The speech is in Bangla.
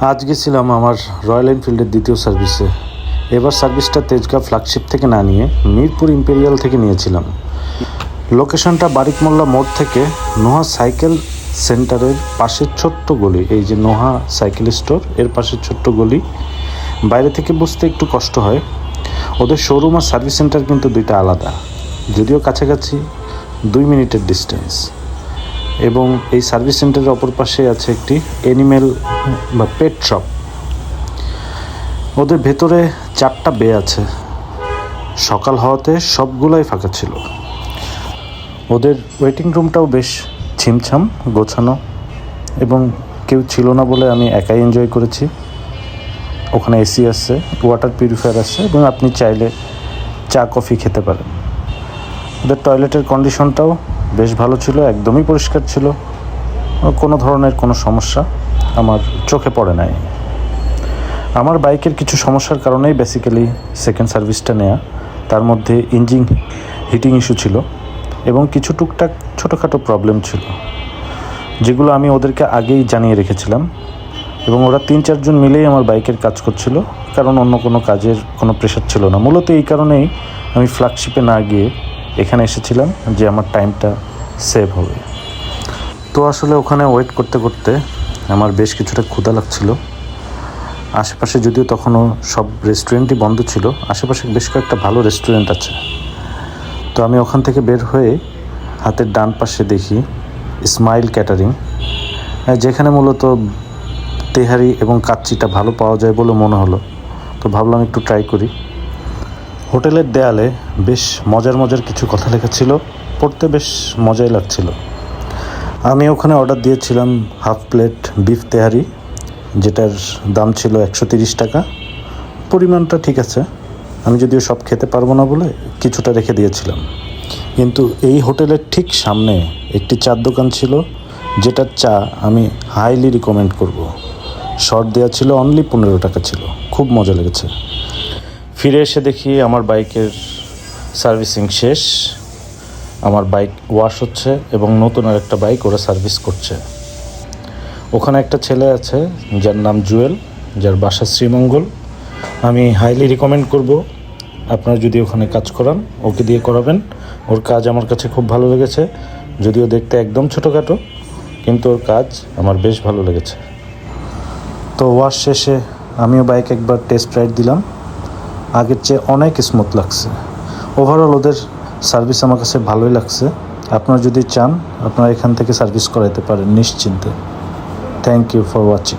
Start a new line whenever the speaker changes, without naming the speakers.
আজ গেছিলাম আমার রয়্যাল এনফিল্ডের দ্বিতীয় সার্ভিসে। এবার সার্ভিসটা তেজগাঁ ফ্ল্যাগশিপ থেকে না নিয়ে মিরপুর ইম্পেরিয়াল থেকে নিয়েছিলাম। লোকেশনটা বারিক মোল্লা মোড় থেকে নোহা সাইকেল সেন্টারের পাশের ছোট্ট গলি, এই যে নোহা সাইকেল স্টোর, এর পাশের ছোট্ট গলি। বাইরে থেকে বুঝতে একটু কষ্ট হয়। ওদের শোরুম আর সার্ভিস সেন্টার কিন্তু দুইটা আলাদা, যদিও কাছাকাছি দুই মিনিটের ডিস্টেন্স এবং এই সার্ভিস সেন্টারের অপর পাশে আছে একটি অ্যানিমেল বা পেট শপ ওদের ভেতরে চারটা বে আছে। সকাল হওয়াতে সবগুলাই ফাঁকা ছিল। ওদের ওয়েটিং রুমটাও বেশ ছিমছাম, গোছানো এবং কেউ ছিল না বলে আমি একাই এনজয় করেছি। ওখানে এসি আছে ওয়াটার পিউরিফায়ার আছে এবং আপনি চাইলে চা কফি খেতে পারেন। ওদের টয়লেটের কন্ডিশনটাও বেশ ভালো ছিল, একদমই পরিষ্কার ছিল। কোনো ধরনের কোনো সমস্যা আমার চোখে পড়ে নাই। আমার বাইকের কিছু সমস্যার কারণেই বেসিক্যালি সেকেন্ড সার্ভিসটা নেওয়া তার মধ্যে ইঞ্জিন হিটিং ইস্যু ছিল এবং কিছু টুকটাক ছোটোখাটো প্রবলেম ছিল, যেগুলো আমি ওদেরকে আগেই জানিয়ে রেখেছিলাম এবং ওরা তিন চারজন মিলেই আমার বাইকের কাজ করছিল, কারণ অন্য কোনো কাজের কোনো প্রেশার ছিল না। মূলত এই কারণেই আমি ফ্ল্যাগশিপে না গিয়ে এখানে এসেছিলাম যে আমার টাইমটা সেভ হবে। তো আসলে ওখানে ওয়েট করতে করতে আমার বেশ কিছুটা ক্ষুধা লাগছিল। আশেপাশে যদিও তখনও সব রেস্টুরেন্টই বন্ধ ছিল, আশেপাশে বেশ কয়েকটা ভালো রেস্টুরেন্ট আছে। তো আমি ওখান থেকে বের হয়ে হাতের ডান পাশে দেখি স্মাইল ক্যাটারিং যেখানে মূলত তেহারি এবং কাচ্চিটা ভালো পাওয়া যায় বলে মনে হলো। তো ভাবলাম একটু ট্রাই করি। হোটেলের দেয়ালে বেশ মজার মজার কিছু কথা লেখা ছিল, পড়তে বেশ মজাই লাগছিল। আমি ওখানে অর্ডার দিয়েছিলাম হাফ প্লেট বিফ তেহারি, যেটার দাম ছিল একশো তিরিশ টাকা। পরিমাণটা ঠিক আছে, আমি যদিও সব খেতে পারব না বলে কিছুটা রেখে দিয়েছিলাম। কিন্তু এই হোটেলের ঠিক সামনে একটি চার দোকান ছিল, যেটার চা আমি হাইলি রিকমেন্ড করব। শর্ট দেওয়া ছিল, অনলি পনেরো টাকা ছিল। খুব মজা লেগেছে। ফিরে এসে দেখি আমার বাইকের সার্ভিসিং শেষ, আমার বাইক ওয়াশ হচ্ছে এবং নতুন আর একটা বাইক ওরা সার্ভিস করছে। ওখানে একটা ছেলে আছে, যার নাম জুয়েল, যার বাসা শ্রীমঙ্গল। আমি হাইলি রিকমেন্ড করব, আপনারা যদি ওখানে কাজ করান, ওকে দিয়ে করাবেন। ওর কাজ আমার কাছে খুব ভালো লেগেছে, যদিও দেখতে একদম ছোটোখাটো, কিন্তু ওর কাজ আমার বেশ ভালো লেগেছে। তো ওয়াশ শেষে আমিও বাইক একবার টেস্ট রাইড দিলাম। আগের চেয়ে অনেক স্মুথ লাগছে। ওভারঅল ওদের সার্ভিস আমার কাছে ভালোই লাগছে। আপনারা যদি চান, আপনারা এখান থেকে সার্ভিস করাইতে পারেন, নিশ্চিন্তে। Thank you for watching